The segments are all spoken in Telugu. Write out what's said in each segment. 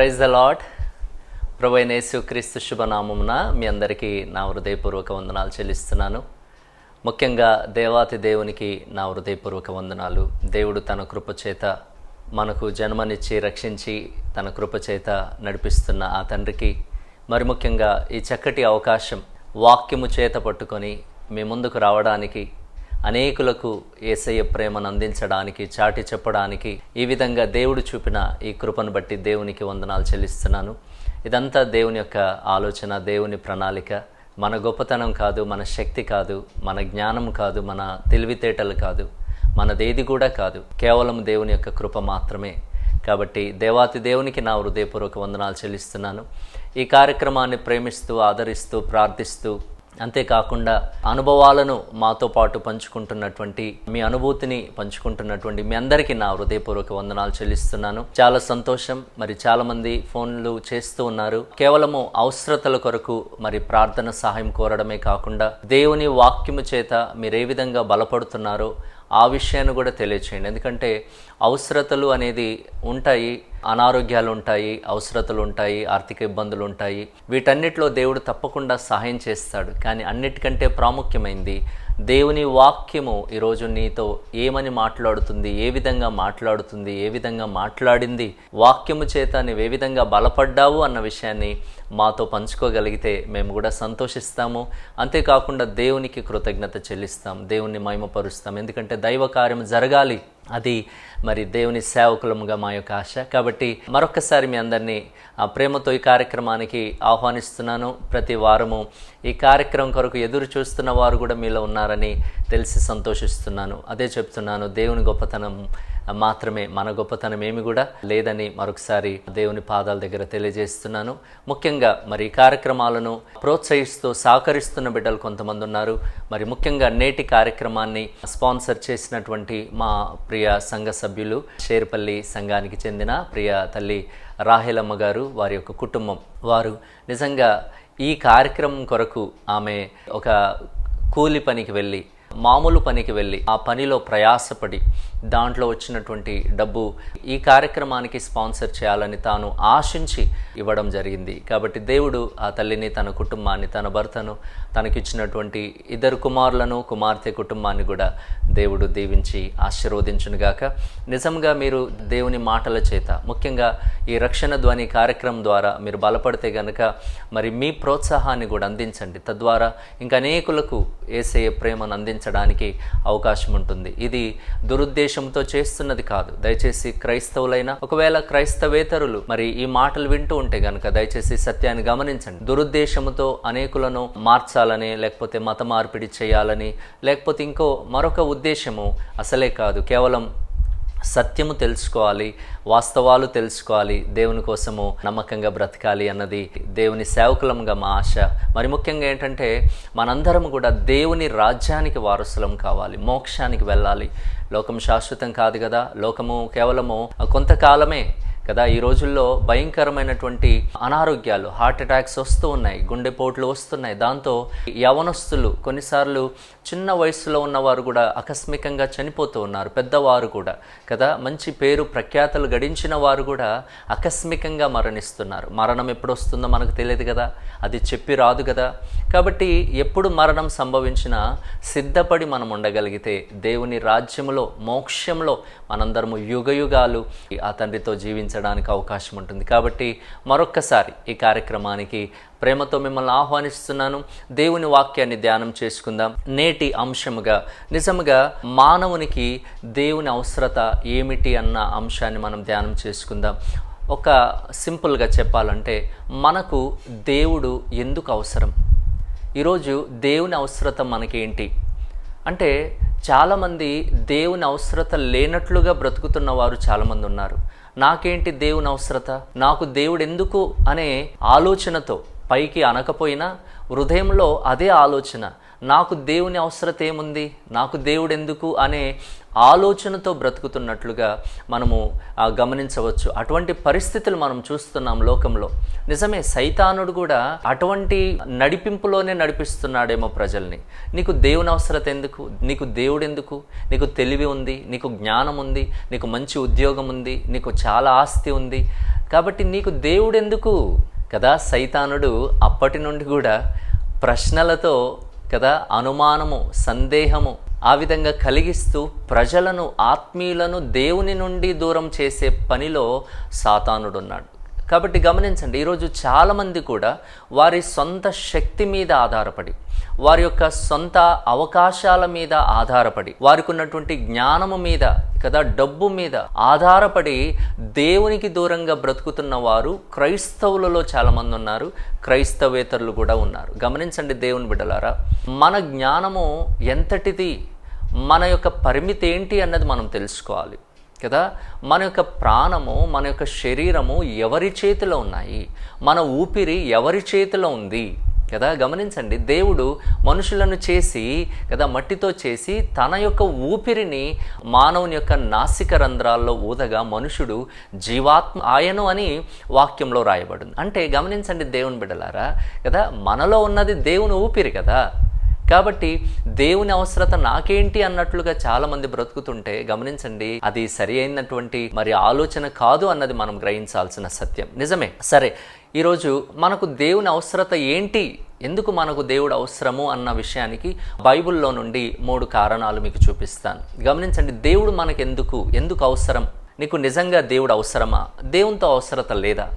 ప్రైజ్ ద లాట్ ప్రభైనేసు క్రీస్తు శుభనామమున మీ అందరికీ నా హృదయపూర్వక వందనాలు చెల్లిస్తున్నాను. ముఖ్యంగా దేవాతి దేవునికి నా హృదయపూర్వక వందనాలు. దేవుడు తన కృపచేత మనకు జన్మనిచ్చి రక్షించి తన కృపచేత నడిపిస్తున్న ఆ తండ్రికి మరి ముఖ్యంగా ఈ చక్కటి అవకాశం వాక్యము చేత పట్టుకొని మీ ముందుకు రావడానికి అనేకులకు ఏసయ్య ప్రేమను అందించడానికి చాటి చెప్పడానికి ఈ విధంగా దేవుడు చూపిన ఈ కృపను బట్టి దేవునికి వందనాలు చెల్లిస్తున్నాను. ఇదంతా దేవుని యొక్క ఆలోచన దేవుని ప్రణాళిక. మన గొప్పతనం కాదు మన శక్తి కాదు మన జ్ఞానం కాదు మన తెలివితేటలు కాదు మనదేది కూడా కాదు. కేవలం దేవుని యొక్క కృప మాత్రమే. కాబట్టి దేవాతి దేవునికి నా హృదయపూర్వక వందనాలు చెల్లిస్తున్నాను. ఈ కార్యక్రమాన్ని ప్రేమిస్తూ ఆదరిస్తూ ప్రార్థిస్తూ అంతేకాకుండా అనుభవాలను మాతో పాటు పంచుకుంటున్నటువంటి మీ అనుభూతిని పంచుకుంటున్నటువంటి మీ అందరికీ నా హృదయపూర్వక వందనాలు చెల్లిస్తున్నాను. చాలా సంతోషం. మరి చాలా మంది ఫోన్లు చేస్తూ ఉన్నారు. కేవలము అవసరతల కొరకు మరి ప్రార్థన సహాయం కోరడమే కాకుండా దేవుని వాక్యము చేత మీరు ఏ విధంగా బలపడుతున్నారో ఆ విషయాన్ని కూడా తెలియచేయండి. ఎందుకంటే అవసరతలు అనేది ఉంటాయి అనారోగ్యాలు ఉంటాయి అవసరతలు ఉంటాయి ఆర్థిక ఇబ్బందులు ఉంటాయి. వీటన్నిటిలో దేవుడు తప్పకుండా సహాయం చేస్తాడు. కానీ అన్నిటికంటే ప్రాముఖ్యమైంది దేవుని వాక్యము ఈరోజు నీతో ఏమని మాట్లాడుతుంది ఏ విధంగా మాట్లాడుతుంది ఏ విధంగా మాట్లాడింది వాక్యము చేత నీవు ఏ విధంగా బలపడ్డావు అన్న విషయాన్ని మాతో పంచుకోగలిగితే మేము కూడా సంతోషిస్తాము. అంతేకాకుండా దేవునికి కృతజ్ఞత చెల్లిస్తాం దేవుణ్ణి మహిమపరుస్తాం. ఎందుకంటే దైవ కార్యం జరగాలి. అది మరి దేవుని సేవకులముగా మా యొక్క ఆశ. కాబట్టి మరొకసారి మీ అందరినీ ఆ ప్రేమతో ఈ కార్యక్రమానికి ఆహ్వానిస్తున్నాను. ప్రతి వారము ఈ కార్యక్రమం కొరకు ఎదురు చూస్తున్న వారు కూడా మీలో ఉన్నారని తెలిసి సంతోషిస్తున్నాను. అదే చెప్తున్నాను దేవుని గొప్పతనం మాత్రమే మన గొప్పతనం ఏమి కూడా లేదని మరొకసారి దేవుని పాదాల దగ్గర తెలియజేస్తున్నాను. ముఖ్యంగా మరి కార్యక్రమాలను ప్రోత్సహిస్తూ సహకరిస్తున్న బిడ్డలు కొంతమంది ఉన్నారు. మరి ముఖ్యంగా నేటి కార్యక్రమాన్ని స్పాన్సర్ చేసినటువంటి మా ప్రియ సంఘ సభ్యులు షేర్పల్లి సంఘానికి చెందిన ప్రియ తల్లి రాహిలమ్మ గారు వారి యొక్క కుటుంబం. వారు నిజంగా ఈ కార్యక్రమం కొరకు ఆమె ఒక కూలి పనికి వెళ్ళి మామూలు పనికి వెళ్ళి ఆ పనిలో ప్రయాసపడి దాంట్లో వచ్చినటువంటి డబ్బు ఈ కార్యక్రమానికి స్పాన్సర్ చేయాలని తాను ఆశించి ఇవ్వడం జరిగింది. కాబట్టి దేవుడు ఆ తల్లిని తన కుటుంబాన్ని తన భర్తను తనకిచ్చినటువంటి ఇద్దరు కుమారులను కుమార్తె కుటుంబాన్ని కూడా దేవుడు దీవించి ఆశీర్వదించునుగాక. నిజంగా మీరు దేవుని మాటల చేత ముఖ్యంగా ఈ రక్షణ ధ్వని కార్యక్రమం ద్వారా మీరు బలపడితే గనక మరి మీ ప్రోత్సాహాన్ని కూడా అందించండి. తద్వారా ఇంకా అనేకులకు ఏసే ప్రేమను అందించడానికి అవకాశం ఉంటుంది. ఇది దురుద్దేశంతో చేస్తున్నది కాదు. దయచేసి క్రైస్తవులైన ఒకవేళ క్రైస్తవేతరులు మరి ఈ మాటలు వింటూ ఉంటే గనక దయచేసి సత్యాన్ని గమనించండి. దురుద్దేశంతో అనేకులను మార్చాలని లేకపోతే మత మార్పిడి చేయాలని లేకపోతే ఇంకో మరొక ఉద్దేశము అసలే కాదు. కేవలం సత్యము తెలుసుకోవాలి వాస్తవాలు తెలుసుకోవాలి దేవుని కోసము నమ్మకంగా బ్రతకాలి అన్నది దేవుని సేవకులంగా మా ఆశ. మరి ముఖ్యంగా ఏంటంటే మనందరం కూడా దేవుని రాజ్యానికి వారసులం కావాలి మోక్షానికి వెళ్ళాలి. లోకం శాశ్వతం కాదు కదా. లోకము కేవలము కొంతకాలమే కదా ఈ రోజుల్లో భయంకరమైనటువంటి అనారోగ్యాలు హార్ట్ అటాక్స్ వస్తూ ఉన్నాయి గుండెపోట్లు వస్తున్నాయి. దాంతో యవనస్తులు కొన్నిసార్లు చిన్న వయసులో ఉన్నవారు కూడా ఆకస్మికంగా చనిపోతూ ఉన్నారు. పెద్దవారు కూడా కదా? మంచి పేరు ప్రఖ్యాతలు గడించిన వారు కూడా ఆకస్మికంగా మరణిస్తున్నారు. మరణం ఎప్పుడు వస్తుందో మనకు తెలియదు కదా? అది చెప్పి రాదు కదా? కాబట్టి ఎప్పుడు మరణం సంభవించినా సిద్ధపడి మనం ఉండగలిగితే దేవుని రాజ్యంలో మోక్షంలో మనందరము యుగయుగాలు ఆ తండ్రితో జీవించడానికి అవకాశం ఉంటుంది కాబట్టి మరొక్కసారి ఈ కార్యక్రమానికి ప్రేమతో మిమ్మల్ని ఆహ్వానిస్తున్నాను. దేవుని వాక్యాన్ని ధ్యానం చేసుకుందాం. నేటి అంశముగా నిజముగా మానవునికి దేవుని అవసరత ఏమిటి అన్న అంశాన్ని మనం ధ్యానం చేసుకుందాం. ఒక సింపుల్గా చెప్పాలంటే మనకు దేవుడు ఎందుకు అవసరం? ఈరోజు దేవుని అవసరత మనకేంటి? అంటే చాలామంది దేవుని అవసరత లేనట్లుగా బ్రతుకుతున్న వారు చాలామంది ఉన్నారు. నాకేంటి దేవుని అవసరత? నాకు దేవుడు ఎందుకు? అనే ఆలోచనతో పైకి అనకపోయినా హృదయంలో అదే ఆలోచన నాకు దేవుని అవసరత ఏముంది? నాకు దేవుడు ఎందుకు అనే ఆలోచనతో బ్రతుకుతున్నట్లుగా మనము గమనించవచ్చు. అటువంటి పరిస్థితులు మనం చూస్తున్నాం లోకంలో. నిజమే సైతానుడు కూడా అటువంటి నడిపింపులోనే నడిపిస్తున్నాడేమో ప్రజల్ని. నీకు దేవుని అవసరత ఎందుకు? నీకు దేవుడు ఎందుకు నీకు తెలివి ఉంది నీకు జ్ఞానం ఉంది నీకు మంచి ఉద్యోగం ఉంది నీకు చాలా ఆస్తి ఉంది. కాబట్టి నీకు దేవుడు ఎందుకు కదా సైతానుడు అప్పటి నుండి కూడా ప్రశ్నలతో కదా అనుమానము సందేహము ఆ విధంగా కలిగిస్తూ ప్రజలను ఆత్మీయులను దేవుని నుండి దూరం చేసే పనిలో సాతానుడున్నాడు. కాబట్టి గమనించండి ఈరోజు చాలామంది కూడా వారి సొంత శక్తి మీద ఆధారపడి వారి యొక్క సొంత అవకాశాల మీద ఆధారపడి వారికి ఉన్నటువంటి జ్ఞానము మీద కదా డబ్బు మీద ఆధారపడి దేవునికి దూరంగా బ్రతుకుతున్న వారు క్రైస్తవులలో చాలామంది ఉన్నారు క్రైస్తవేతరులు కూడా ఉన్నారు. గమనించండి దేవుని బిడ్డలారా మన జ్ఞానము ఎంతటిది మన యొక్క పరిమితి ఏంటి అన్నది మనం తెలుసుకోవాలి. కదా? మన యొక్క ప్రాణము మన యొక్క శరీరము ఎవరి చేతిలో ఉన్నాయి? మన ఊపిరి ఎవరి చేతిలో ఉంది? కదా? గమనించండి దేవుడు మనుషులను చేసి కదా మట్టితో చేసి తన యొక్క ఊపిరిని మానవుని యొక్క నాసిక రంధ్రాల్లో ఊదగా మనుషుడు జీవాత్మ ఆయను అని వాక్యంలో రాయబడింది. అంటే గమనించండి దేవుని బిడ్డలారా కదా మనలో ఉన్నది దేవుని ఊపిరి కదా? కాబట్టి దేవుని అవసరత నాకేంటి అన్నట్లుగా చాలా మంది బ్రతుకుతుంటే గమనించండి అది సరి అయినటువంటి మరి ఆలోచన కాదు అన్నది మనం గ్రహించాల్సిన సత్యం. నిజమే? సరే ఈరోజు మనకు దేవుని అవసరత ఏంటి? ఎందుకు మనకు దేవుడు అవసరము అన్న విషయానికి బైబిల్లో నుండి మూడు కారణాలు మీకు చూపిస్తాను. గమనించండి దేవుడు మనకు ఎందుకు ఎందుకు అవసరం? నీకు నిజంగా దేవుడు అవసరమా? దేవునితో అవసరత లేదా?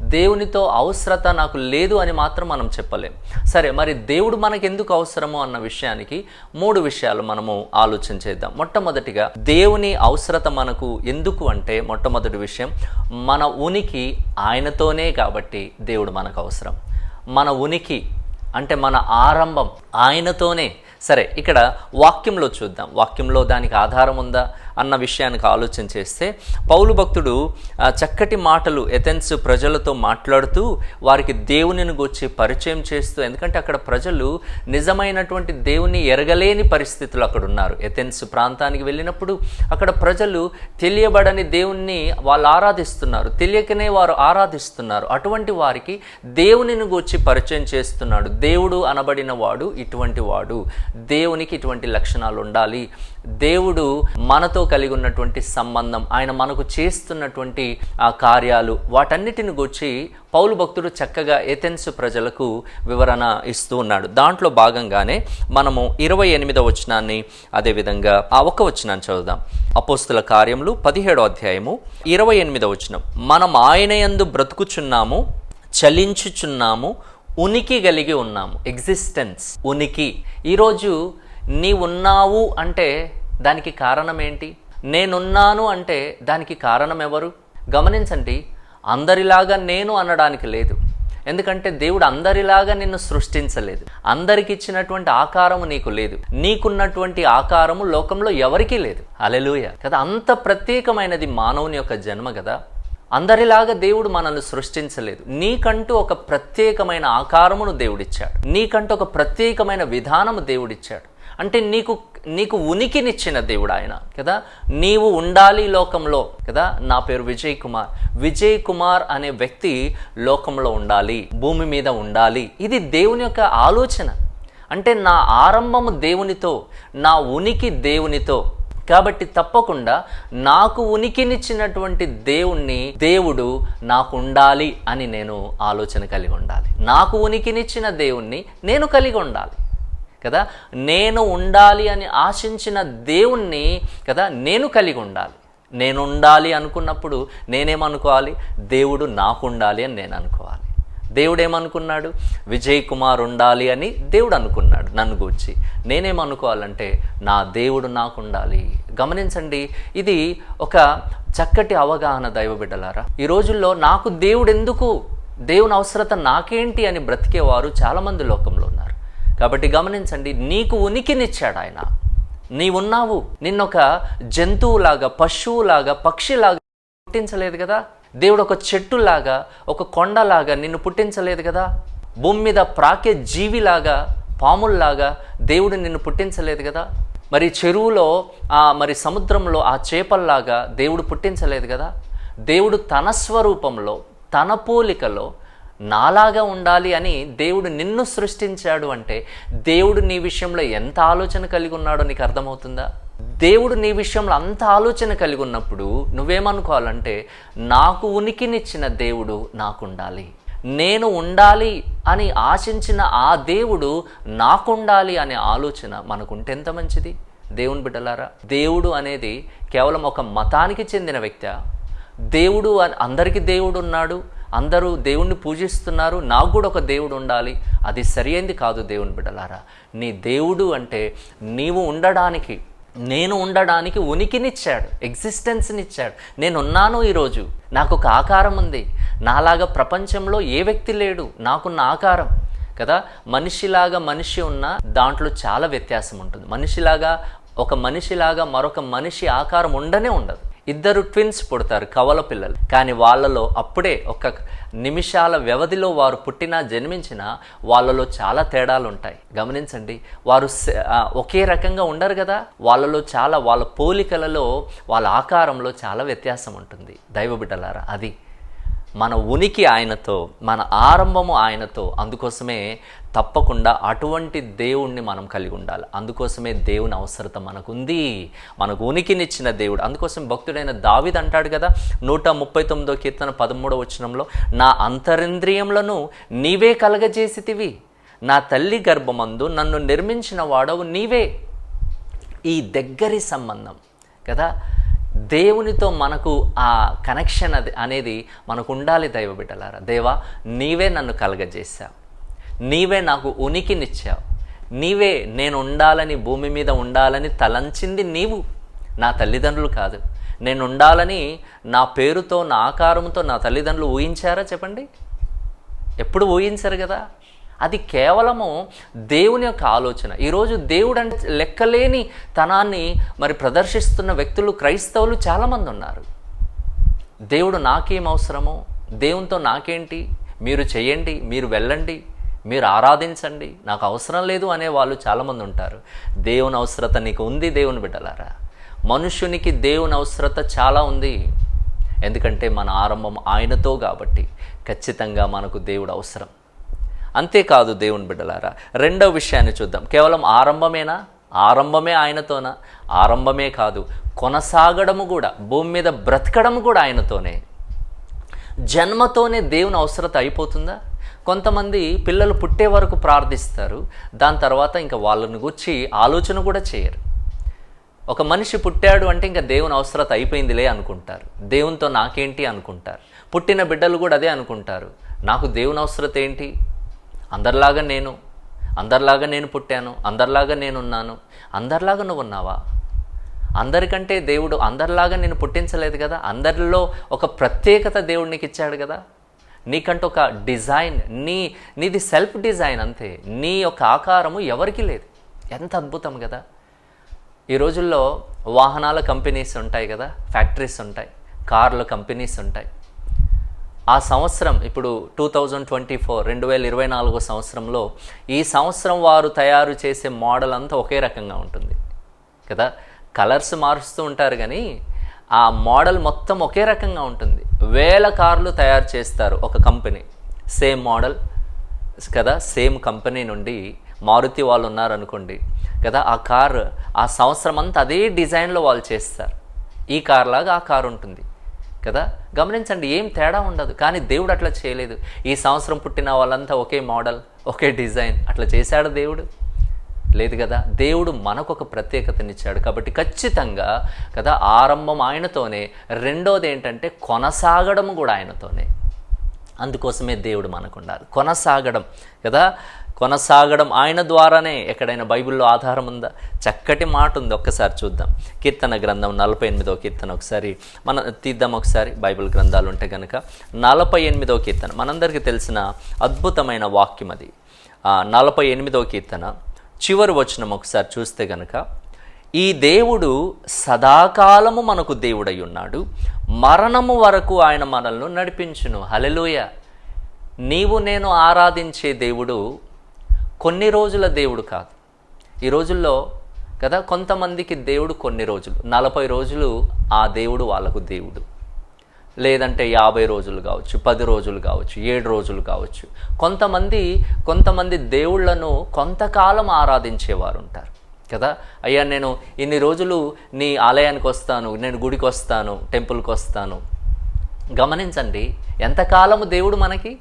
దేవునితో అవసరత నాకు లేదు అని మాత్రం మనం చెప్పలేం. సరే మరి దేవుడు మనకు ఎందుకు అవసరము అన్న విషయానికి మూడు విషయాలు మనము ఆలోచన చేద్దాం. మొట్టమొదటిగా దేవుని అవసరత మనకు ఎందుకు అంటే మొట్టమొదటి విషయం మన ఉనికి ఆయనతోనే కాబట్టి దేవుడు మనకు అవసరం. మన ఉనికి అంటే మన ఆరంభం ఆయనతోనే సరే ఇక్కడ వాక్యంలో చూద్దాం. వాక్యంలో దానికి ఆధారం ఉందా అన్న విషయానికి ఆలోచన చేస్తే పౌలు భక్తుడు చక్కటి మాటలు ఎథెన్స్ ప్రజలతో మాట్లాడుతూ వారికి దేవునిని గురించి పరిచయం చేస్తూ ఎందుకంటే అక్కడ ప్రజలు నిజమైనటువంటి దేవుని ఎరగలేని పరిస్థితులు అక్కడ ఉన్నారు. ఎథెన్స్ ప్రాంతానికి వెళ్ళినప్పుడు అక్కడ ప్రజలు తెలియబడని దేవుణ్ణి వాళ్ళు ఆరాధిస్తున్నారు. తెలియకనే వారు ఆరాధిస్తున్నారు. అటువంటి వారికి దేవునిని గూర్చి పరిచయం చేస్తున్నాడు. దేవుడు అనబడిన వాడు ఇటువంటి వాడు. దేవునికి ఇటువంటి లక్షణాలు ఉండాలి. దేవుడు మనతో కలిగి ఉన్నటువంటి సంబంధం ఆయన మనకు చేస్తున్నటువంటి ఆ కార్యాలు వాటన్నిటిని గూర్చి పౌలు భక్తుడు చక్కగా ఎథెన్స్ ప్రజలకు వివరణ ఇస్తూ ఉన్నాడు. దాంట్లో భాగంగానే మనము ఇరవై ఎనిమిదవ వచనాన్ని అదేవిధంగా ఆ ఒక్క వచనాన్ని చదువుదాం. అపోస్తుల కార్యములు పదిహేడో అధ్యాయము ఇరవై ఎనిమిదవ వచనం. మనం ఆయన యందు బ్రతుకుచున్నాము చలించుచున్నాము ఉనికి కలిగి ఉన్నాము. ఎగ్జిస్టెన్స్ ఉనికి. ఈరోజు నీ ఉన్నావు అంటే దానికి కారణం ఏంటి? నేనున్నాను అంటే దానికి కారణం ఎవరు? గమనించండి అందరిలాగా నేను అనడానికి లేదు. ఎందుకంటే దేవుడు అందరిలాగా నిన్ను సృష్టించలేదు. అందరికి ఇచ్చినటువంటి ఆకారము నీకు లేదు. నీకున్నటువంటి ఆకారము లోకంలో ఎవరికీ లేదు. అలెలుయ కదా అంత ప్రత్యేకమైనది మానవుని యొక్క జన్మ కదా. అందరిలాగా దేవుడు మనల్ని సృష్టించలేదు. నీకంటూ ఒక ప్రత్యేకమైన ఆకారమును దేవుడిచ్చాడు. నీకంటూ ఒక ప్రత్యేకమైన విధానము దేవుడిచ్చాడు. అంటే నీకు నీకు ఉనికినిచ్చిన దేవుడు ఆయన కదా? నీవు ఉండాలి లోకంలో కదా? నా పేరు విజయ్ కుమార్. విజయ్ కుమార్ అనే వ్యక్తి లోకంలో ఉండాలి భూమి మీద ఉండాలి. ఇది దేవుని యొక్క ఆలోచన. అంటే నా ఆరంభము దేవునితో నా ఉనికి దేవునితో కాబట్టి తప్పకుండా నాకు ఉనికినిచ్చినటువంటి దేవుణ్ణి దేవుడు నాకు ఉండాలి అని నేను ఆలోచన కలిగి ఉండాలి. నాకు ఉనికినిచ్చిన దేవుణ్ణి నేను కలిగి ఉండాలి కదా? నేను ఉండాలి అని ఆశించిన దేవుణ్ణి కదా? నేను కలిగి ఉండాలి. నేను ఉండాలి అనుకున్నప్పుడు నేనేమనుకోవాలి? దేవుడు నాకు ఉండాలి అని నేను అనుకోవాలి. దేవుడు ఏమనుకున్నాడు విజయ్ కుమార్ ఉండాలి అని దేవుడు అనుకున్నాడు నన్ను గూర్చి. నేనేమనుకోవాలంటే నా దేవుడు నాకు ఉండాలి గమనించండి ఇది ఒక చక్కటి అవగాహన దైవ బిడ్డలారా. ఈ రోజుల్లో నాకు దేవుడు ఎందుకు దేవుని అవసరత నాకేంటి అని బ్రతికేవారు చాలామంది లోకంలో ఉన్నారు. కాబట్టి గమనించండి నీకు ఉనికినిచ్చాడు ఆయన. నీవున్నావు. నిన్నొక జంతువులాగా పశువులాగా పక్షిలాగా పుట్టించలేదు కదా? దేవుడు ఒక చెట్టులాగా ఒక కొండలాగా నిన్ను పుట్టించలేదు కదా? భూమి మీద ప్రాకే జీవిలాగా పాముల్లాగా దేవుడు నిన్ను పుట్టించలేదు కదా? మరి చెరువులో ఆ మరి సముద్రంలో ఆ చేపల్లాగా దేవుడు పుట్టించలేదు కదా? దేవుడు తన స్వరూపంలో తన పోలికలో నాలాగా ఉండాలి అని దేవుడు నిన్ను సృష్టించాడు అంటే దేవుడు నీ విషయంలో ఎంత ఆలోచన కలిగి ఉన్నాడో నీకు అర్థమవుతుందా? దేవుడు నీ విషయంలో అంత ఆలోచన కలిగి ఉన్నప్పుడు నువ్వేమనుకోవాలంటే నాకు ఉనికినిచ్చిన దేవుడు నాకు ఉండాలి నేను ఉండాలి అని ఆశించిన ఆ దేవుడు నాకుండాలి అనే ఆలోచన మనకుంటే ఎంత మంచిది? దేవుని బిడ్డలారా దేవుడు అనేది కేవలం ఒక మతానికి చెందిన వ్యక్తి. దేవుడు అందరికీ దేవుడు ఉన్నాడు. అందరూ దేవుణ్ణి పూజిస్తున్నారు. నాకు కూడా ఒక దేవుడు ఉండాలి. అది సరైంది కాదు దేవుని బిడ్డలారా. నీ దేవుడు అంటే నీవు ఉండడానికి నేను ఉండడానికి ఉనికినిచ్చాడు ఎగ్జిస్టెన్స్నిచ్చాడు నేను ఉన్నాను ఈరోజు నాకు ఒక ఆకారం ఉంది. నాలాగా ప్రపంచంలో ఏ వ్యక్తి లేడు నాకున్న ఆకారం. కదా? మనిషిలాగా మనిషి ఉన్న దాంట్లో చాలా వ్యత్యాసం ఉంటుంది. మనిషిలాగా ఒక మనిషిలాగా మరొక మనిషి ఆకారం ఉండనే ఉండదు. ఇద్దరు ట్విన్స్ పుడతారు కవల పిల్లలు. కానీ వాళ్ళలో అప్పుడే ఒక నిమిషాల వ్యవధిలో వారు పుట్టినా జన్మించినా వాళ్ళలో చాలా తేడాలు ఉంటాయి. గమనించండి వారు ఒకే రకంగా ఉండరు కదా? వాళ్ళలో చాలా వాళ్ళ పోలికలలో వాళ్ళ ఆకారంలో చాలా వ్యత్యాసం ఉంటుంది. దైవ బిడ్డలారా అది మన ఉనికి ఆయనతో మన ఆరంభము ఆయనతో అందుకోసమే తప్పకుండా అటువంటి దేవుణ్ణి మనం కలిగి ఉండాలి. అందుకోసమే దేవుని అవసరత మనకుంది. మనకు ఉనికినిచ్చిన దేవుడు. అందుకోసం భక్తుడైన దావిద్ అంటాడు కదా నూట ముప్పై తొమ్మిదో కీర్తన పదమూడవ వచనంలో నా అంతరింద్రియములను నీవే కలగజేసితివి. నా తల్లి గర్భమందు నన్ను నిర్మించిన వాడవు నీవే. ఈ దగ్గరి సంబంధం కదా దేవునితో మనకు ఆ కనెక్షన్ అది అనేది మనకు ఉండాలి దైవ బిడ్డలారా. దేవా నీవే నన్ను కలగజేశావు. నీవే నాకు ఉనికినిచ్చావు. నీవే నేను ఉండాలని భూమి మీద ఉండాలని తలంచింది నీవు. నా తల్లిదండ్రులు కాదు. నేను ఉండాలని నా పేరుతో నా ఆకారంతో నా తల్లిదండ్రులు ఊహించారా చెప్పండి? ఎప్పుడు ఊహించరు కదా? అది కేవలము దేవుని యొక్క ఆలోచన. ఈరోజు దేవుడు అంటే లెక్కలేని తనాన్ని మరి ప్రదర్శిస్తున్న వ్యక్తులు క్రైస్తవులు చాలామంది ఉన్నారు. దేవుడు నాకేం అవసరమో? దేవునితో నాకేంటి? మీరు చేయండి మీరు వెళ్ళండి మీరు ఆరాధించండి నాకు అవసరం లేదు అనే వాళ్ళు చాలామంది ఉంటారు. దేవుని అవసరత నీకు ఉంది దేవుని బిడ్డలారా? మనుష్యునికి దేవుని అవసరత చాలా ఉంది. ఎందుకంటే మన ఆరంభం ఆయనతో కాబట్టి ఖచ్చితంగా మనకు దేవుడు అవసరం. అంతేకాదు దేవుని బిడ్డలారా రెండవ విషయాన్ని చూద్దాం. కేవలం ఆరంభమేనా? ఆరంభమే ఆయనతోనా? ఆరంభమే కాదు కొనసాగడము కూడా భూమి మీద బ్రతకడం కూడా ఆయనతోనే. జన్మతోనే దేవుని అవసరత అయిపోతుందా? కొంతమంది పిల్లలు పుట్టే వరకు ప్రార్థిస్తారు దాని తర్వాత ఇంకా వాళ్ళని గుర్చి ఆలోచన కూడా చేయరు. ఒక మనిషి పుట్టాడు అంటే ఇంకా దేవుని అవసరత అయిపోయిందిలే అనుకుంటారు. దేవునితో నాకేంటి అనుకుంటారు? పుట్టిన బిడ్డలు కూడా అదే అనుకుంటారు. నాకు దేవుని అవసరత ఏంటి? అందరిలాగా నేను అందరిలాగా నేను పుట్టాను అందరిలాగా నేనున్నాను. అందరిలాగా నువ్వు ఉన్నావా అందరికంటే దేవుడు అందరిలాగా నేను పుట్టించలేదు కదా? అందరిలో ఒక ప్రత్యేకత దేవుడు నీకు ఇచ్చాడు కదా? నీకంటూ ఒక డిజైన్ నీ నీది సెల్ఫ్ డిజైన్ అంతే. నీ యొక్క ఆకారము ఎవరికి లేదు. ఎంత అద్భుతం కదా? ఈ రోజుల్లో వాహనాల కంపెనీస్ ఉంటాయి కదా? ఫ్యాక్టరీస్ ఉంటాయి. కార్ల కంపెనీస్ ఉంటాయి. ఆ సంవత్సరం ఇప్పుడు టూ థౌజండ్ ట్వంటీ ఫోర్ రెండు వేల ఇరవై నాలుగో సంవత్సరంలో ఈ సంవత్సరం వారు తయారు చేసే మోడల్ అంతా ఒకే రకంగా ఉంటుంది. కదా? కలర్స్ మారుస్తూ ఉంటారు కానీ ఆ మోడల్ మొత్తం ఒకే రకంగా ఉంటుంది. వేల కార్లు తయారు చేస్తారు ఒక కంపెనీ. సేమ్ మోడల్ కదా? సేమ్ కంపెనీ నుండి మారుతి వాళ్ళు ఉన్నారనుకోండి కదా? ఆ కార్ ఆ సంవత్సరం అంతా అదే డిజైన్లో వాళ్ళు చేస్తారు. ఈ కార్ లాగా ఆ కారు ఉంటుంది. కదా? గమనించండి ఏం తేడా ఉండదు. కానీ దేవుడు అట్లా చేయలేదు. ఈ సంవత్సరం పుట్టిన వాళ్ళంతా ఒకే మోడల్ ఒకే డిజైన్. అట్లా చేశాడు దేవుడు? లేదు కదా? దేవుడు మనకు ఒక ప్రత్యేకతనిచ్చాడు. కాబట్టి ఖచ్చితంగా కదా ఆరంభం ఆయనతోనే రెండోది ఏంటంటే కొనసాగడం కూడా ఆయనతోనే. అందుకోసమే దేవుడు మనకుండాలి. కొనసాగడం కదా? కొనసాగడం ఆయన ద్వారానే ఎక్కడైనా బైబిల్లో ఆధారం ఉందా? చక్కటి మాట ఉంది. ఒక్కసారి చూద్దాం. కీర్తన గ్రంథం నలభై ఎనిమిదో కీర్తన ఒకసారి. మనం తీద్దాం ఒకసారి. బైబిల్ గ్రంథాలు ఉంటే కనుక నలభై ఎనిమిదో కీర్తన. మనందరికీ తెలిసిన అద్భుతమైన వాక్యం అది నలభై ఎనిమిదో కీర్తన. చివరి వచనం ఒకసారి చూస్తే కనుక ఈ దేవుడు సదాకాలము మనకు దేవుడై ఉన్నాడు. మరణము వరకు ఆయన మనల్ని నడిపించును. హలెలూయ నీవు నేను ఆరాధించే దేవుడు కొన్ని రోజుల దేవుడు కాదు. ఈ రోజుల్లో కదా కొంతమందికి దేవుడు కొన్ని రోజులు నలభై రోజులు ఆ దేవుడు వాళ్ళకు దేవుడు. లేదంటే యాభై రోజులు కావచ్చు పది రోజులు కావచ్చు ఏడు రోజులు కావచ్చు. కొంతమంది కొంతమంది దేవుళ్ళను కొంతకాలం ఆరాధించేవారు ఉంటారు కదా? అయ్యా నేను ఇన్ని రోజులు నీ ఆలయానికి వస్తాను నేను గుడికి వస్తాను టెంపుల్కి వస్తాను. గమనించండి ఎంతకాలము దేవుడు మనకి?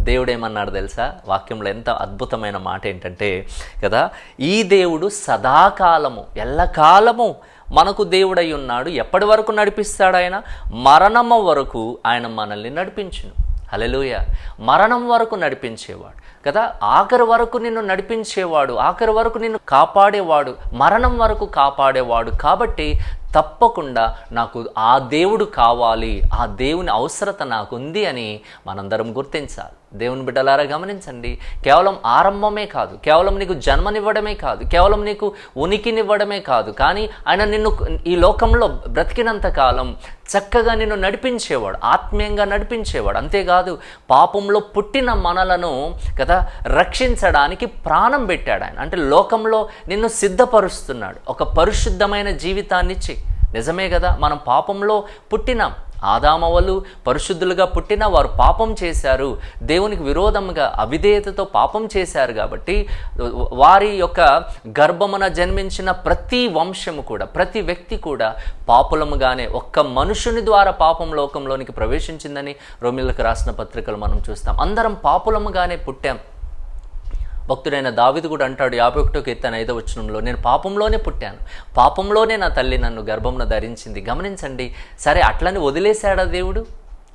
దేవుడు ఏమన్నాడు తెలుసా? వాక్యంలో ఎంత అద్భుతమైన మాట ఏంటంటే కదా? ఈ దేవుడు సదాకాలము ఎల్లకాలము మనకు దేవుడై ఉన్నాడు. ఎప్పటి వరకు నడిపిస్తాడు ఆయన? మరణము వరకు ఆయన మనల్ని నడిపించును. హలెలుయ మరణం వరకు నడిపించేవాడు. కదా? ఆఖరి వరకు నిన్ను నడిపించేవాడు ఆఖరి వరకు నిన్ను కాపాడేవాడు మరణం వరకు కాపాడేవాడు. కాబట్టి తప్పకుండా నాకు ఆ దేవుడు కావాలి ఆ దేవుని అవసరత నాకు ఉంది అని మనందరం గుర్తించాలి. దేవుని బిడ్డలారా గమనించండి. కేవలం ఆరంభమే కాదు కేవలం నీకు జన్మనివ్వడమే కాదు కేవలం నీకు ఉనికినివ్వడమే కాదు కానీ ఆయన నిన్ను ఈ లోకంలో బ్రతికినంత కాలం చక్కగా నిన్ను నడిపించేవాడు ఆత్మీయంగా నడిపించేవాడు. అంతేకాదు పాపంలో పుట్టిన మనలను కదా రక్షించడానికి ప్రాణం పెట్టాడు ఆయన. అంటే లోకంలో నిన్ను సిద్ధపరుస్తున్నాడు. ఒక పరిశుద్ధమైన జీవితాన్నిచ్చి నిజమే కదా మనం పాపంలో పుట్టినాం. ఆదామవలు పరిశుద్ధులుగా పుట్టిన వారు పాపం చేశారు. దేవునికి విరోధంగా అవిధేయతతో పాపం చేశారు కాబట్టి వారి యొక్క గర్భమున జన్మించిన ప్రతి వంశము కూడా ప్రతి వ్యక్తి కూడా పాపులముగానే ఒక్క మనుషుని ద్వారా పాపం లోకంలోనికి ప్రవేశించిందని రోమిలకు రాసిన పత్రికలు మనం చూస్తాం. అందరం పాపులముగానే పుట్టాం. భక్తుడైన దావిది కూడా అంటాడు యాభై ఒకటో కీర్తన ఐదో వచనంలో నేను పాపంలోనే పుట్టాను. పాపంలోనే నా తల్లి నన్ను గర్భంలో ధరించింది. గమనించండి సరే అట్లని వదిలేశాడా దేవుడు?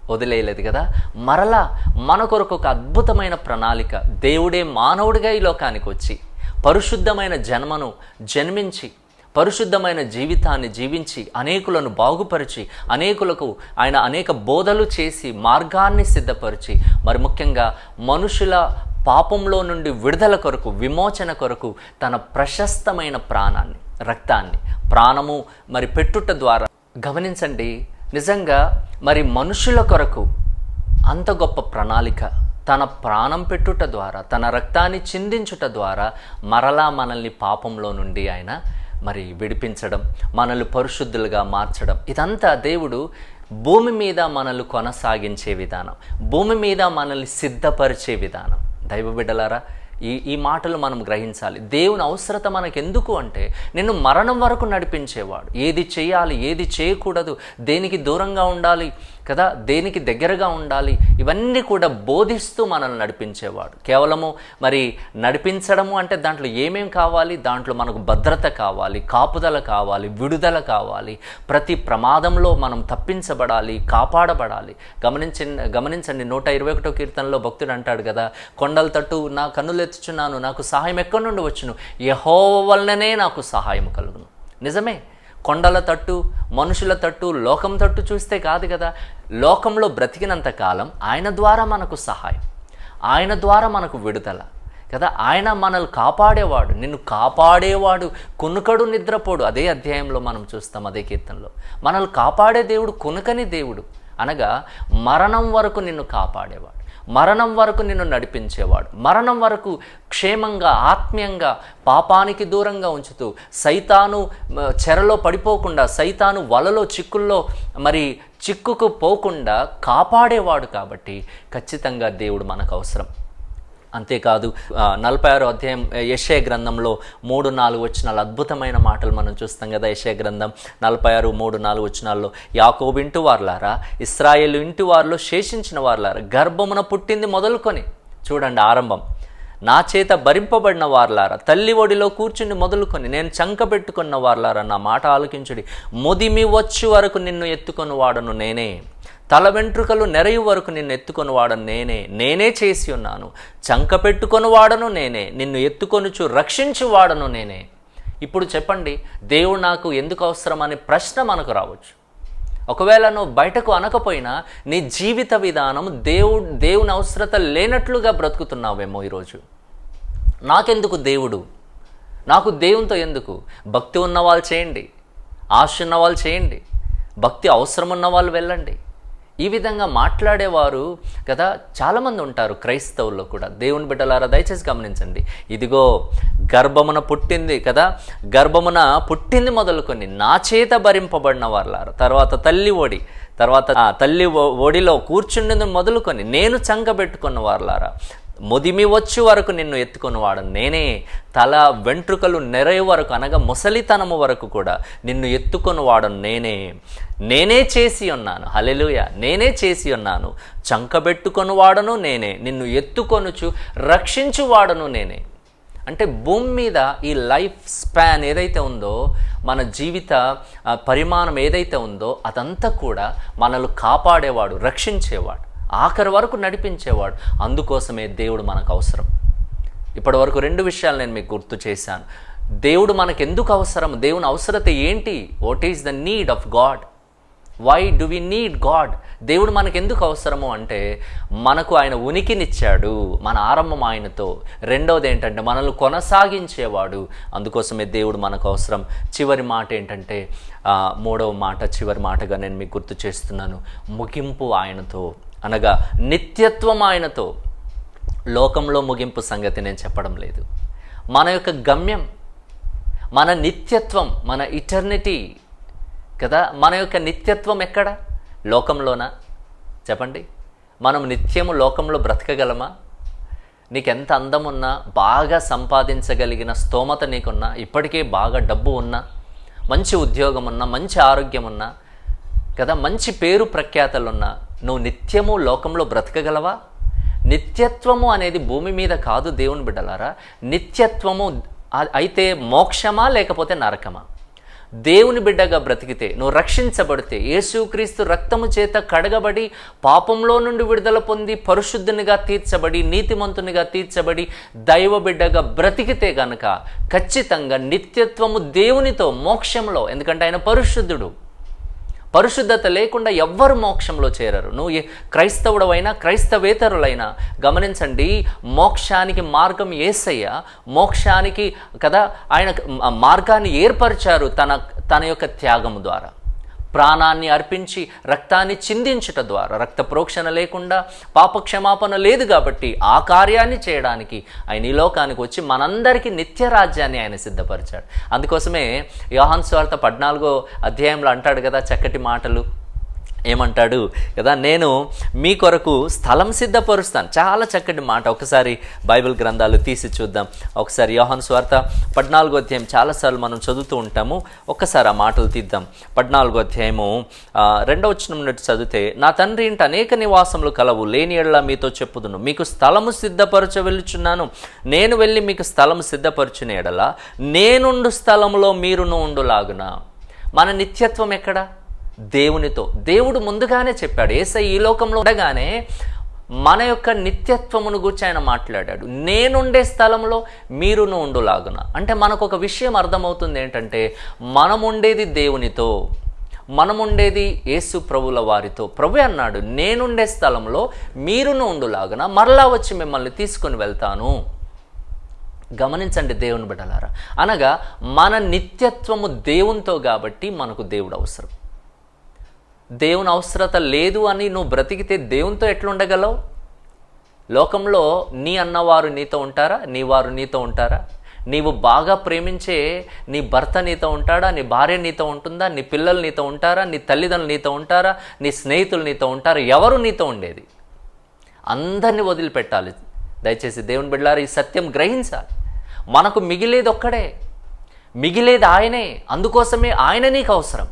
వదిలేయలేదు కదా? మరలా మన కొరకు ఒక అద్భుతమైన ప్రణాళిక దేవుడే మానవుడిగా ఈ లోకానికి వచ్చి పరిశుద్ధమైన జన్మను జన్మించి పరిశుద్ధమైన జీవితాన్ని జీవించి అనేకులను బాగుపరిచి అనేకులకు ఆయన అనేక బోధలు చేసి మార్గాన్ని సిద్ధపరిచి మరి ముఖ్యంగా మనుషుల పాపంలో నుండి విడుదల కొరకు విమోచన కొరకు తన ప్రశస్తమైన ప్రాణాన్ని రక్తాన్ని ప్రాణము మరి పెట్టుట ద్వారా గమనించండి. నిజంగా మరి మనుషుల కొరకు అంత గొప్ప ప్రణాళిక తన ప్రాణం పెట్టుట ద్వారా తన రక్తాన్ని చిందించుట ద్వారా మరలా మనల్ని పాపంలో నుండి ఆయన మరి విడిపించడం మనల్ని పరిశుద్ధులుగా మార్చడం. ఇదంతా దేవుడు భూమి మీద మనల్ని కొనసాగించే విధానం భూమి మీద మనల్ని సిద్ధపరిచే విధానం. దైవ బిడ్డలారా ఈ ఈ మాటలు మనం గ్రహించాలి. దేవుని అవసరత మనకు ఎందుకు అంటే నిన్ను మరణం వరకు నడిపించేవాడు. ఏది చేయాలి ఏది చేయకూడదు దేనికి దూరంగా ఉండాలి కదా? దేనికి దగ్గరగా ఉండాలి? ఇవన్నీ కూడా బోధిస్తూ మనల్ని నడిపించేవాడు. కేవలము మరి నడిపించడము అంటే దాంట్లో ఏమేం కావాలి? దాంట్లో మనకు భద్రత కావాలి కాపుదల కావాలి విడుదల కావాలి. ప్రతి ప్రమాదంలో మనం తప్పించబడాలి కాపాడబడాలి. గమనించి గమనించండి నూట ఇరవై ఒకటో కీర్తనలో భక్తుడు అంటాడు కదా కొండల తట్టు నా కన్నులు ఎత్తుచున్నాను నాకు సహాయం ఎక్కడి నుండి వచ్చును? యహో వలననే నాకు సహాయం కలుగును. నిజమే? కొండల తట్టు మనుషుల తట్టు లోకం తట్టు చూస్తే కాదు కదా. లోకంలో బ్రతికినంత కాలం ఆయన ద్వారా మనకు సహాయం. ఆయన ద్వారా మనకు విడుదల. కదా ఆయన మనల్ని కాపాడేవాడు నిన్ను కాపాడేవాడు కునుకడు నిద్రపోడు. అదే అధ్యాయంలో మనం చూస్తాం అదే కీర్తనలో. మనల్ని కాపాడే దేవుడు కునుకని దేవుడు అనగా మరణం వరకు నిన్ను కాపాడేవాడు. మరణం వరకు నిన్ను నడిపించేవాడు. మరణం వరకు క్షేమంగా ఆత్మీయంగా పాపానికి దూరంగా ఉంచుతూ సైతాను చెరలో పడిపోకుండా సైతాను వలలో చిక్కుల్లో మరి చిక్కుకు పోకుండా కాపాడేవాడు కాబట్టి ఖచ్చితంగా దేవుడు మనకు అవసరం. అంతేకాదు నలభై ఆరు అధ్యాయం యశయ గ్రంథంలో మూడు నాలుగు వచ్చినాలు అద్భుతమైన మాటలు మనం చూస్తాం కదా యశయ గ్రంథం. నలభై ఆరు మూడు నాలుగు వచ్చినాల్లో యాకోబు ఇంటి వార్లారా ఇస్రాయేల్ ఇంటి వారిలో శేషించిన వార్లారా గర్భమున పుట్టింది మొదలుకొని చూడండి ఆరంభం. నా చేత భరింపబడిన వార్లారా తల్లి ఒడిలో కూర్చుని మొదలుకొని నేను చంక పెట్టుకున్న వార్లారా నా మాట ఆలకించుడి. ముదిమి వచ్చు వరకు నిన్ను ఎత్తుకొని వాడను నేనే. తల వెంట్రుకలు నెరయు వరకు నిన్ను ఎత్తుకొని వాడను నేనే నేనే చేసి ఉన్నాను. చంక పెట్టుకొని వాడను నేనే నిన్ను ఎత్తుకొనుచు రక్షించి వాడను నేనే. ఇప్పుడు చెప్పండి దేవుడు నాకు ఎందుకు అవసరం అనే ప్రశ్న మనకు రావచ్చు. ఒకవేళ నువ్వు బయటకు అనకపోయినా నీ జీవిత విధానం దేవుడు దేవుని అవసరత లేనట్లుగా బ్రతుకుతున్నావేమో ఈరోజు. నాకెందుకు దేవుడు? నాకు దేవునితో ఎందుకు? భక్తి ఉన్న వాళ్ళు చేయండి. ఆశ ఉన్న వాళ్ళు చేయండి. భక్తి అవసరం ఉన్న వాళ్ళు వెళ్ళండి. ఈ విధంగా మాట్లాడేవారు కదా చాలామంది ఉంటారు క్రైస్తవుల్లో కూడా. దేవుని బిడ్డలారా దయచేసి గమనించండి. ఇదిగో గర్భమున పుట్టింది కదా గర్భమున పుట్టింది మొదలుకొని నా చేత భరింపబడిన వాళ్ళారు తర్వాత తల్లి ఓడి తర్వాత తల్లి ఓడిలో కూర్చుండేది మొదలుకొని నేను చంకబెట్టుకున్న వాళ్ళారా ముదిమి వచ్చు వరకు నిన్ను ఎత్తుకున్నవాడు నేనే తల వెంట్రుకలు నెరయ వరకు అనగా ముసలితనము వరకు కూడా నిన్ను ఎత్తుకున్నవాడు నేనే నేనే చేసి ఉన్నాను. హలెలుయ నేనే చేసి ఉన్నాను. చంకబెట్టుకొనువాడను నేనే. నిన్ను ఎత్తుకొనుచు రక్షించువాడను నేనే. అంటే భూమి మీద ఈ లైఫ్ స్పాన్ ఏదైతే ఉందో మన జీవిత పరిమాణం ఏదైతే ఉందో అదంతా కూడా మనల్ని కాపాడేవాడు రక్షించేవాడు. ఆఖరి వరకు నడిపించేవాడు. అందుకోసమే దేవుడు మనకు అవసరం. ఇప్పటి వరకు రెండు విషయాలు నేను మీకు గుర్తు చేశాను. దేవుడు మనకు ఎందుకు అవసరం? దేవుని అవసరత ఏంటి? What is the need of God why do we need God దేవుడు మనకు ఎందుకు అవసరము అంటే మనకు ఆయన ఉనికినిచ్చాడు మన ఆరంభం ఆయనతో. రెండవది ఏంటంటే మనల్ని కొనసాగించేవాడు. అందుకోసమే దేవుడు మనకు అవసరం. చివరి మాట ఏంటంటే మూడవ మాట చివరి మాటగా నేను మీకు గుర్తు చేస్తున్నాను. ముగింపు ఆయనతో. అనగా నిత్యత్వం ఆయనతో. లోకంలో ముగింపు సంగతి నేను చెప్పడం లేదు. మన యొక్క గమ్యం మన నిత్యత్వం మన ఇటర్నిటీ కదా? మన యొక్క నిత్యత్వం ఎక్కడ? లోకంలోనా? చెప్పండి. మనం నిత్యము లోకంలో బ్రతకగలమా? నీకెంత అందం ఉన్నా బాగా సంపాదించగలిగిన స్తోమత నీకున్నా ఇప్పటికే బాగా డబ్బు ఉన్నా మంచి ఉద్యోగం ఉన్నా మంచి ఆరోగ్యం ఉన్నా కదా? మంచి పేరు ప్రఖ్యాతలున్నా నువ్వు నిత్యము లోకంలో బ్రతకగలవా? నిత్యత్వము అనేది భూమి మీద కాదు దేవుని బిడ్డలారా. నిత్యత్వము అయితే మోక్షమా లేకపోతే నరకమా? దేవుని బిడ్డగా బ్రతికితే నువ్వు రక్షించబడితే యేసుక్రీస్తు రక్తము చేత కడగబడి పాపంలో నుండి విడుదల పొంది పరిశుద్ధునిగా తీర్చబడి నీతిమంతునిగా తీర్చబడి దైవ బిడ్డగా బ్రతికితే గనక ఖచ్చితంగా నిత్యత్వము దేవునితో మోక్షంలో. ఎందుకంటే ఆయన పరిశుద్ధుడు. పరిశుద్ధత లేకుండా ఎవ్వరు మోక్షంలో చేరరు. నువ్వు ఏ క్రైస్తవుడవైనా క్రైస్తవేతరులైనా గమనించండి మోక్షానికి మార్గం ఏసయ్య మోక్షానికి కదా ఆయన మార్గాన్ని ఏర్పరిచారు తన తన యొక్క త్యాగము ద్వారా. ప్రాణాన్ని అర్పించి రక్తాన్ని చిందించుట ద్వారా. రక్త ప్రోక్షణ లేకుండా పాపక్షమాపణ లేదు కాబట్టి ఆ కార్యాన్ని చేయడానికి ఆయన ఈ లోకానికి వచ్చి మనందరికీ నిత్య రాజ్యాన్ని ఆయన సిద్ధపరిచాడు. అందుకోసమే యోహాన్ స్వార్థ పద్నాలుగో అధ్యాయంలో అంటాడు కదా చక్కటి మాటలు. ఏమంటాడు? కదా నేను మీ కొరకు స్థలం సిద్ధపరుస్తాను. చాలా చక్కటి మాట. ఒకసారి బైబిల్ గ్రంథాలు తీసి చూద్దాం. ఒకసారి యోహాన్ స్వార్థ పద్నాలుగో అధ్యాయం చాలాసార్లు మనం చదువుతూ ఉంటాము. ఒక్కసారి ఆ మాటలు తీద్దాం. పద్నాలుగో అధ్యాయము ఆ, రెండవ వచనం నుండి చదివితే నా తండ్రి ఇంటి అనేక నివాసములు కలవు. లేని ఎడలా మీతో చెప్పుదును. మీకు స్థలము సిద్ధపరచ వెళ్ళుచున్నాను. నేను వెళ్ళి మీకు స్థలము సిద్ధపరచిన ఎడల. నేనుండు స్థలములో మీరును ఉండులాగున? మన నిత్యత్వం ఎక్కడ? దేవునితో. దేవుడు ముందుగానే చెప్పాడు. ఏసై ఈ లోకంలో ఉండగానే మన యొక్క నిత్యత్వమును గురించి ఆయన మాట్లాడాడు. నేనుండే స్థలంలో మీరును ఉండులాగున. అంటే మనకు ఒక విషయం అర్థమవుతుంది ఏంటంటే మనం ఉండేది దేవునితో మనం ఉండేది యేసు ప్రభుల వారితో. ప్రభు అన్నాడు నేనుండే స్థలంలో మీరును ఉండులాగున మరలా వచ్చి మిమ్మల్ని తీసుకొని వెళ్తాను. గమనించండి దేవుని బిడ్డలారా. అనగా మన నిత్యత్వము దేవునితో కాబట్టి మనకు దేవుడు అవసరం. దేవుని అవసరత లేదు అని నువ్వు బ్రతికితే దేవునితో ఎట్లుండగలవు? లోకంలో నీ అన్నవారు నీతో ఉంటారా? నీ వారు నీతో ఉంటారా? నీవు బాగా ప్రేమించే నీ భర్త నీతో ఉంటాడా? నీ భార్య నీతో ఉంటుందా? నీ పిల్లలు నీతో ఉంటారా? నీ తల్లిదండ్రులు నీతో ఉంటారా? నీ స్నేహితులు నీతో ఉంటారా? ఎవరు నీతో ఉండేది? అందరినీ వదిలిపెట్టాలి. దయచేసి దేవుని బిడ్డలారు ఈ సత్యం గ్రహించాలి. మనకు మిగిలేది ఒక్కడే. మిగిలేది ఆయనే. అందుకోసమే ఆయన నీకు అవసరం.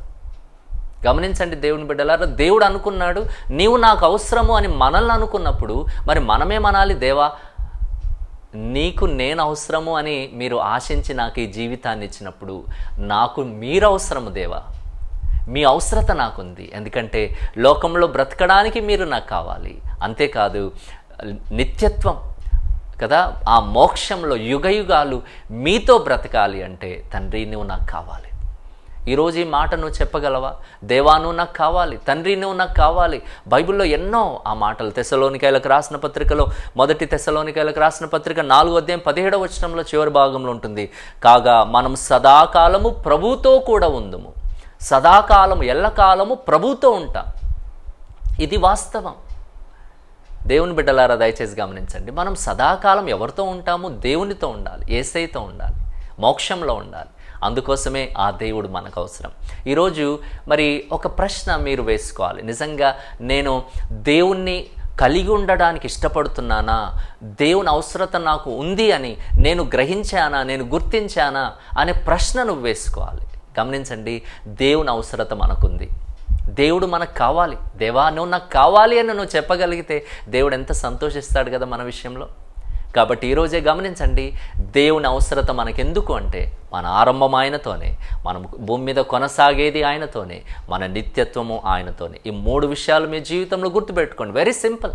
గమనించండి దేవుని బిడ్డలారా దేవుడు అనుకున్నాడు నీవు నాకు అవసరము అని మనల్ని అనుకున్నప్పుడు మరి మనమే మనాలి దేవా నీకు నేను అవసరము అని మీరు ఆశించి నాకు ఈ జీవితాన్ని ఇచ్చినప్పుడు నాకు మీరు అవసరము దేవా. మీ అవసరత నాకుంది. ఎందుకంటే లోకంలో బ్రతకడానికి మీరు నాకు కావాలి. అంతేకాదు నిత్యత్వం కదా ఆ మోక్షంలో యుగయుగాలు మీతో బ్రతకాలి అంటే తండ్రి నువ్వు నాకు కావాలి. ఈరోజు ఈ మాట నువ్వు చెప్పగలవా? దేవా నువ్వు నాకు కావాలి తండ్రి నువ్వు నాకు కావాలి. బైబిల్లో ఎన్నో ఆ మాటలు. తెసలోనికాయలకు రాసిన పత్రికలో మొదటి తెసలోనికాయలకు రాసిన పత్రిక నాలుగో అధ్యాయం పదిహేడవ వచనంలో చివరి భాగంలో ఉంటుంది. కాగా మనం సదాకాలము ప్రభుతో కూడా ఉందుము. సదాకాలము ఎల్లకాలము ప్రభుతో ఉంటాం. ఇది వాస్తవం. దేవుని బిడ్డలారా దయచేసి గమనించండి. మనం సదాకాలం ఎవరితో ఉంటాము? దేవునితో ఉండాలి ఏసైతో ఉండాలి మోక్షంలో ఉండాలి. అందుకోసమే ఆ దేవుడు మనకు అవసరం ఈరోజు మరి ఒక ప్రశ్న మీరు వేసుకోవాలి. నిజంగా నేను దేవుణ్ణి కలిగి ఉండడానికి ఇష్టపడుతున్నానా? దేవుని అవసరత నాకు ఉంది అని నేను గ్రహించానా? నేను గుర్తించానా? అనే ప్రశ్న నువ్వు వేసుకోవాలి. గమనించండి దేవుని అవసరత మనకుంది. దేవుడు మనకు కావాలి. దేవా నువ్వు నాకు కావాలి అని నువ్వు చెప్పగలిగితే దేవుడు ఎంత సంతోషిస్తాడు కదా మన విషయంలో? కాబట్టి ఈరోజే గమనించండి దేవుని అవసరత మనకెందుకు అంటే మన ఆరంభం ఆయనతోనే మనం భూమి మీద కొనసాగేది ఆయనతోనే మన నిత్యత్వము ఆయనతోనే. ఈ మూడు విషయాలు మీ జీవితంలో గుర్తుపెట్టుకోండి. వెరీ సింపుల్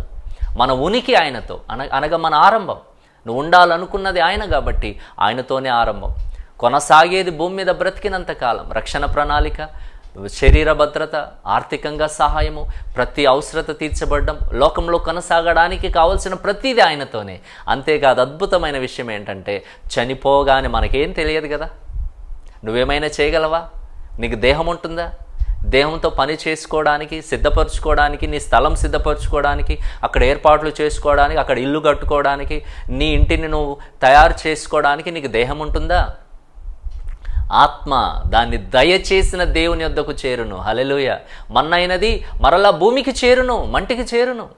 మన ఉనికి ఆయనతో అన అనగా మన ఆరంభం. నువ్వు ఉండాలనుకున్నది ఆయన కాబట్టి ఆయనతోనే ఆరంభం. కొనసాగేది భూమి మీద బ్రతికినంత కాలం. రక్షణ ప్రణాళిక శరీర భద్రత ఆర్థికంగా సహాయము ప్రతి అవసరత తీర్చబడడం లోకంలో కొనసాగడానికి కావలసిన ప్రతిదీ ఆయనతోనే. అంతేకాదు అద్భుతమైన విషయం ఏంటంటే చనిపోగానే మనకేం తెలియదు కదా? నువ్వేమైనా చేయగలవా? నీకు దేహం ఉంటుందా? దేహంతో పని చేసుకోవడానికి సిద్ధపరచుకోవడానికి నీ స్థలం సిద్ధపరచుకోవడానికి అక్కడ ఏర్పాట్లు చేసుకోవడానికి అక్కడ ఇల్లు కట్టుకోవడానికి నీ ఇంటిని నువ్వు తయారు చేసుకోవడానికి నీకు దేహం ఉంటుందా? ఆత్మ దాన్ని దయచేసిన దేవుని యొద్దకు చేరును. హలెలుయ మన్నైనది మరలా భూమికి చేరును మంటికి చేరును.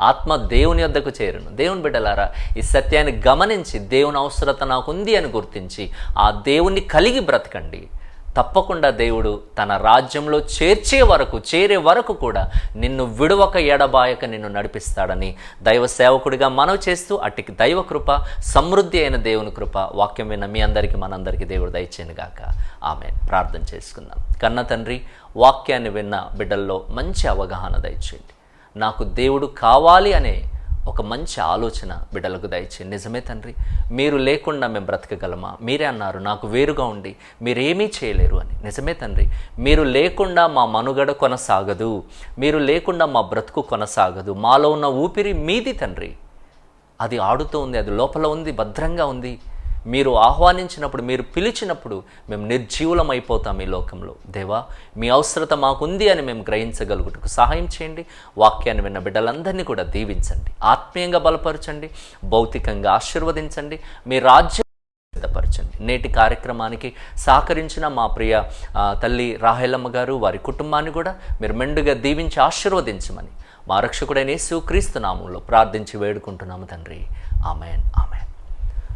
ఆత్మ దేవుని యొద్దకు చేరును. దేవుని బిడ్డలారా ఈ సత్యాన్ని గమనించి దేవుని అవసరత నాకుంది అని గుర్తించి ఆ దేవుణ్ణి కలిగి బ్రతకండి. తప్పకుండా దేవుడు తన రాజ్యంలో చేర్చే వరకు చేరే వరకు కూడా నిన్ను విడువక ఎడబాయక నిన్ను నడిపిస్తాడని దైవ సేవకుడిగా మనవి చేస్తూ అట్టికి దైవ కృప సమృద్ధి అయిన దేవుని కృప వాక్యం విన్న మీ అందరికీ మనందరికీ దేవుడు దయచేను గాక. ఆమె ప్రార్థన చేసుకుందాం. కన్న తండ్రి వాక్యాన్ని విన్న బిడ్డల్లో మంచి అవగాహన దయచేయండి. నాకు దేవుడు కావాలి అనే ఒక మంచి ఆలోచన బిడ్డలకు దయచే నిజమే తండ్రి మీరు లేకుండా మేము బ్రతకగలమా? మీరే అన్నారు నాకు వేరుగా ఉండి మీరేమీ చేయలేరు అని. నిజమే తండ్రి మీరు లేకుండా మా మనుగడ కొనసాగదు. మీరు లేకుండా మా బ్రతుకు కొనసాగదు. మాలో ఉన్న ఊపిరి మీది తండ్రి. అది ఆడుతూ ఉంది అది లోపల ఉంది భద్రంగా ఉంది. మీరు ఆహ్వానించినప్పుడు మీరు పిలిచినప్పుడు మేము నిర్జీవులం అయిపోతాం ఈ లోకంలో. దేవా మీ అవసరత మాకుంది అని మేము గ్రహించగలుగుటకు సహాయం చేయండి. వాక్యాన్ని విన్న బిడ్డలందరినీ కూడా దీవించండి. ఆత్మీయంగా బలపరచండి. భౌతికంగా ఆశీర్వదించండి. మీ రాజ్యం సిద్ధపరచండి. నేటి కార్యక్రమానికి సహకరించిన మా ప్రియ తల్లి రాహెలమ్మ గారు వారి కుటుంబాన్ని కూడా మీరు మెండుగా దీవించి ఆశీర్వదించమని మా రక్షకుడైన యేసు క్రీస్తు నామంలో ప్రార్థించి వేడుకుంటున్నాము తండ్రి. ఆమెన్. ఆమెన్.